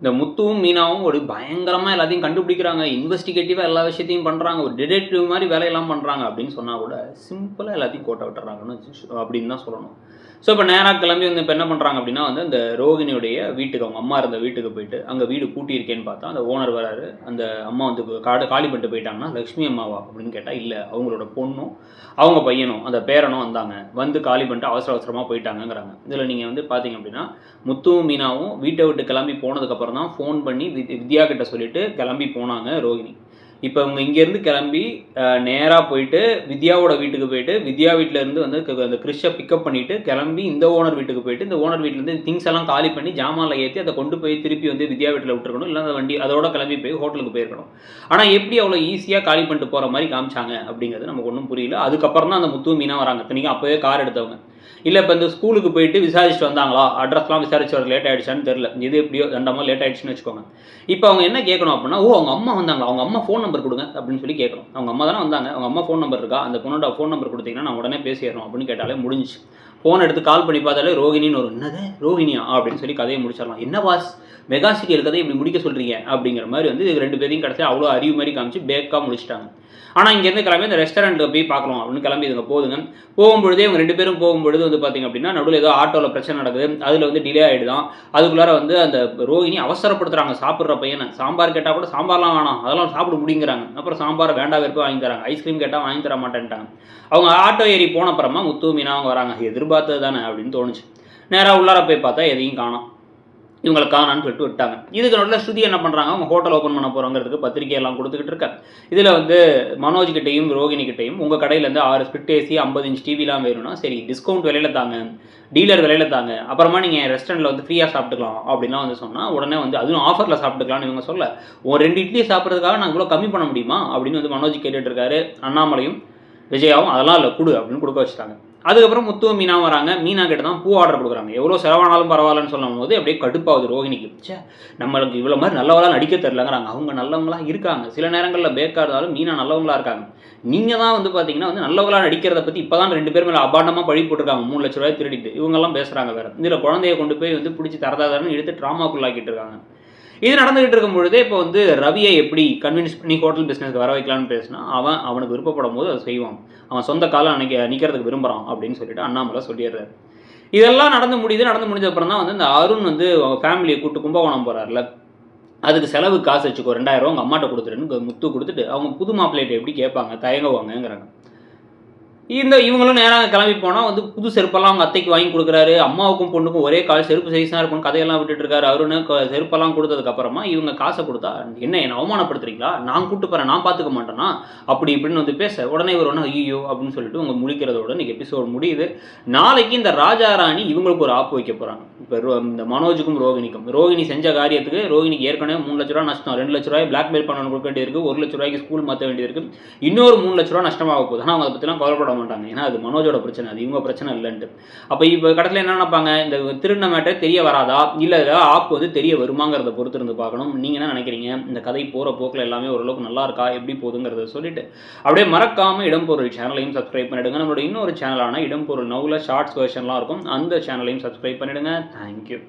இந்த முத்துவும் மீனாவும் ஒரு பயங்கரமாக எல்லாத்தையும் கண்டுபிடிக்கிறாங்க இன்வெஸ்டிகேட்டிவாக எல்லா விஷயத்தையும் பண்ணுறாங்க ஒரு டிடெக்டிவ் மாதிரி வேலையெல்லாம் பண்ணுறாங்க அப்படின்னு சொன்னால் கூட சிம்பிளாக எல்லாத்தையும் கோட்டை விட்டுறாங்கன்னு அப்படின்னு தான் சொல்லணும். ஸோ இப்போ நேராக கிளம்பி வந்து இப்போ என்ன பண்ணுறாங்க அப்படின்னா வந்து அந்த ரோகிணியுடைய வீட்டுக்கு அவங்க அம்மா இருந்த வீட்டுக்கு போயிட்டு அங்கே வீடு பூட்டியிருக்கேன்னு பார்த்தா அந்த ஓனர் வராரு. அந்த அம்மா வந்து காடு காலி பண்ணிட்டு போயிட்டாங்கன்னா லக்ஷ்மி அம்மாவா அப்படின்னு கேட்டால் இல்லை அவங்களோட பொண்ணும் அவங்க பையனும் அந்த பேரனும் வந்தாங்க. வந்து காலி பண்ணிட்டு அவசர அவசரமாக போயிட்டாங்கங்கிறாங்க. இதில் நீங்கள் வந்து பார்த்தீங்க அப்படின்னா முத்துவும் மீனாவும் வீட்டை விட்டு கிளம்பி போனதுக்கப்புறம் அப்புறம் தான் ஃபோன் பண்ணி வித் வித்யா கிட்ட சொல்லிட்டு கிளம்பி போனாங்க ரோஹிணி இப்போ அவங்க இங்கேருந்து கிளம்பி நேராக போயிட்டு வித்யாவோட வீட்டுக்கு போயிட்டு வித்யா வீட்டிலேருந்து வந்து அந்த கிறிஷை பிக்கப் பண்ணிவிட்டு கிளம்பி இந்த ஓனர் வீட்டுக்கு போயிட்டு இந்த ஓனர் வீட்டிலேருந்து திங்ஸ் எல்லாம் காலி பண்ணி ஜாமான்ல ஏற்றி அதை கொண்டு போய் திருப்பி வந்து வித்யா வீட்டில் விட்டுருக்கணும். இல்லை அந்த வண்டி அதோட கிளம்பி போய் ஹோட்டலுக்கு போயிருக்கணும். ஆனால் எப்படி அவ்வளோ ஈஸியாக காலி பண்ணிட்டு போகிற மாதிரி காமிச்சாங்க அப்படிங்கிறது நமக்கு ஒன்றும் புரியல. அதுக்கப்புறம் தான் அந்த முத்து மீனாக வராங்க. இத்தனைக்கும் அப்போவே கார் எடுத்தவங்க. இல்லை இப்போ இந்த ஸ்கூலுக்கு போயிட்டு விசாரிச்சுட்டு வந்தாங்களா? அட்ரஸ்லாம் விசாரிச்சு வர லேட் ஆயிடுச்சான்னு தெரில இது எப்படியோ ரெண்டாமோ லேட் ஆயிடுச்சுன்னு வச்சுக்கோங்க. இப்போ அவங்க என்ன கேட்கணும் அப்படின்னா ஓ அவங்க அம்மா வந்தாங்களா? அவங்க அம்மா ஃபோன் நம்பர் கொடுங்க அப்படின்னு சொல்லி கேட்கணும். அவங்க அம்மா தானே வந்தாங்க. அவங்க அம்மா ஃபோன் நம்பர் இருக்கா? அந்த பொண்ணோட ஃபோன் நம்பர் கொடுத்தீங்கன்னா நான் உடனே பேசிடுறோம் அப்படின்னு கேட்டாலே முடிஞ்சுச்சு. ஃபோன் எடுத்து கால் பண்ணி பார்த்தாலே ரோகிணின்னு ஒரு என்னது? ரோகிணியா? அப்படின்னு சொல்லி கதையை முடிச்சிடலாம். என்ன பாஸ் மெகா சீரியல் கதை இப்படி முடிக்க சொல்கிறீங்க அப்படிங்கிற மாதிரி வந்து இது ரெண்டு பேரையும் கடைசியாக அவ்வளோ அறிவு மாதிரி காமிச்சு பேக்காக முடிச்சிட்டாங்க. ஆனால் இங்கேருந்து கிளம்பி அந்த ரெஸ்டாரண்ட்டில் போய் பார்க்கலாம் அப்படின்னு கிளம்பி இதுங்க போகுதுங்க போகும்பொழுதே இவங்க ரெண்டு பேரும் போகும்பொழுது வந்து பார்த்தீங்க அப்படின்னா நடுவில் ஏதோ ஆட்டோவில் பிரச்சனை நடக்குது. அதில் வந்து டிலே ஆகிடுதான் அதுக்குள்ளார வந்து அந்த ரோகிணி அவசரப்படுத்துறாங்க. சாப்பிட்ற பையனை. சாம்பார் கேட்டால் கூட சாம்பார்லாம் வேணாம். அதெல்லாம் சாப்பிட முடியுங்கிறாங்க. அப்புறம் சாம்பார் வேண்டாம் வெறுப்பு வாங்கி தராங்க. ஐஸ்கிரீம் கேட்டால் வாங்கி தர மாட்டேன்ட்டாங்க. அவங்க ஆட்டோ ஏறி போன அப்புறமா முத்து மீனா அவங்க வராங்க. எதிர்பார்த்தது தானே அப்படின்னு தோணுச்சு. நேராக உள்ளார போய் பார்த்தா எதையும் காணோம். இவங்களை காணான்னு சொல்லிட்டு விட்டாங்க. இதுக்கு நடுவில் ஸ்ருதி என்ன பண்ணுறாங்க அவங்க ஹோட்டல் ஓப்பன் பண்ண போகிறோங்கிறதுக்கு பத்திரிக்கையெல்லாம் கொடுத்துக்கிட்டு இருக்க இதில் வந்து மனோஜ் கிட்டையும் ரோகிணி கிட்டையும் உங்கள் கடையிலேருந்து ஆறு ஸ்பிட் ஏசி ஐம்பது இன்ச் டிவிலாம் வேணும்னா சரி டிஸ்கவுண்ட் விலையில தாங்க. டீலர் விலையில தாங்க. அப்புறமா நீங்கள் ரெஸ்டாரண்ட்டில் வந்து ஃப்ரீயாக சாப்பிட்டுக்கலாம் அப்படின்லாம் வந்து சொன்னால் உடனே வந்து அதுவும் ஆஃபரில் சாப்பிட்டுக்கலாம்னு இவங்க சொல்ல ஒரு ரெண்டு இட்லி சாப்பிட்றதுக்காக நாங்கள் இவ்வளோ கம்மி பண்ண முடியுமா? அப்படின்னு வந்து மனோஜ் கேட்டுட்டு இருக்காரு. அண்ணாமலையும் விஜயாவும் அதெல்லாம் இல்லை கொடு அப்படின்னு கொடுக்க வச்சுட்டாங்க. அதுக்கப்புறம் முத்துவும் மீனாக வராங்க. மீனா கிட்ட தான் பூ ஆர்டர் கொடுக்குறாங்க. எவ்வளோ செலவானாலும் பரவாயில்லன்னு சொல்லும் போது அப்படியே கடுப்பாகுது ரோகிணிக்கு ச்சே நம்மளுக்கு இவ்வளோ மாதிரி நல்லவங்களாம் நடிக்க தெரிலங்கிறாங்க அவங்க நல்லவங்களாக இருக்காங்க. சில நேரங்களில் பேக்காக இருந்தாலும் மீனா நல்லவங்களா இருக்காங்க. நீங்கள் தான் வந்து பார்த்தீங்கன்னா வந்து நல்லவங்களா நடிக்கிறத பற்றி இப்போ தான் ரெண்டு பேர் மேலே அபாண்டமாக பழி போட்டிருக்காங்க. மூணு லட்ச ரூபாய் திருடிட்டு. இவங்கெல்லாம் பேசுகிறாங்க வேறு. இதில் குழந்தைய கொண்டு போய் வந்து பிடிச்சி தரதாதாரன்னு எடுத்து ட்ராமாக்குள்ளாக்கிட்டு இருக்காங்க. இது நடந்துகிட்டு இருக்கும் பொழுதே இப்போ வந்து ரவியை எப்படி கன்வின்ஸ் பண்ணி ஹோட்டல் பிஸ்னஸ்க்கு வர வைக்கலாம்னு பேசினா அவன் அவனுக்கு விருப்பப்படும் போது அதை செய்வான். அவன் சொந்த காலம் அன்னைக்கு நிற்கிறதுக்கு விரும்புகிறான் அப்படின்னு சொல்லிட்டு அண்ணாமலை சொல்லிடுறாரு. இதெல்லாம் நடந்து முடியுது நடந்து முடிஞ்சதுக்கப்புறம் தான் வந்து இந்த அருண் வந்து அவங்க ஃபேமிலியை கூட்டு கும்பகோணம் போகிறார்ல அதுக்கு செலவு காசு வச்சுக்கோ ரெண்டாயிரம் ரூபா உங்கள் அம்மாட்ட கொடுத்துருன்னு முத்து கொடுத்துட்டு அவங்க புது மாப்பிள்ளைகிட்ட எப்படி கேட்பாங்க தயங்குவாங்கங்கிறாங்க. இந்த இவங்களும் நேராக கிளம்பி போனால் வந்து புது செருப்பெல்லாம் அவங்க அத்தைக்கு வாங்கி கொடுக்குறாரு. அம்மாவுக்கும் பொண்ணுக்கும் ஒரே கால் செருப்பு சைஸாக இருக்கும் கதையெல்லாம் விட்டுட்டு இருக்காரு. அருண் செருப்பெல்லாம் கொடுத்ததுக்கப்புறமா இவங்க காசை கொடுத்தா என்ன என்னை அவமானப்படுத்துறீங்களா? நான் கூட்டு போகிறேன் நான் பார்த்துக்க மாட்டேன்னா அப்படி இப்படின்னு வந்து பேச உடனே இவர் ஒன்று ஐயோ அப்படின்னு சொல்லிட்டு உங்க முழிக்கிறதோட இன்னைக்கு எபிசோடு முடியுது. நாளைக்கு இந்த ராஜா ராணி இவங்களுக்கு ஒரு ஆப்பு வைக்க போகிறாங்க இப்போ இந்த மனோஜுக்கும் ரோகிணிக்கும். ரோகிணி செஞ்ச காரியத்துக்கு ரோகிணிக்கு ஏற்கனவே மூணு லட்ச ரூபா நஷ்டம் ரெண்டு லட்ச ரூபாய் பிளாக்மெயில் பண்ண கொடுக்க வேண்டியிருக்கு. ஒரு லட்ச ரூபாய்க்கு ஸ்கூல் மாற்ற வேண்டியிருக்கு. இன்னொரு மூணு லட்ச ரூபா நஷ்டமாக போகுது. ஆனால் அவங்க அதை பற்றிலாம் கவலைப்பட மாட்டாங்க. ஏன்னா அது மனோஜோட பிரச்சனை அது இவங்க பிரச்சனை இல்லைன்ட்டு. அப்போ இப்போ கடத்தில் என்ன நினைப்பாங்க? இந்த திருண்ண மேட்டர் தெரிய வராதா? இல்லை ஆப் வந்து தெரிய வருமாங்கிறத பொறுத்து இருந்து பார்க்கணும். நீங்கள் என்ன நினைக்கிறீங்க? இந்த கதை போகிற போக்கில் எல்லாமே ஓரளவுக்கு நல்லா இருக்கா? எப்படி போகுதுங்கிறத சொல்லிட்டு. அப்படியே மறக்காமல் இடம்பொருள் சேனலையும் சப்ஸ்கிரைப் பண்ணிடுங்க. நம்மளோட இன்னொரு சேனலான இடம்பொருள் நவுல ஷார்ட்ஸ் வெர்ஷன்லாம் இருக்கும். அந்த சேனலையும் சப்ஸ்கிரைப் பண்ணிடுங்க. தேங்க்யூ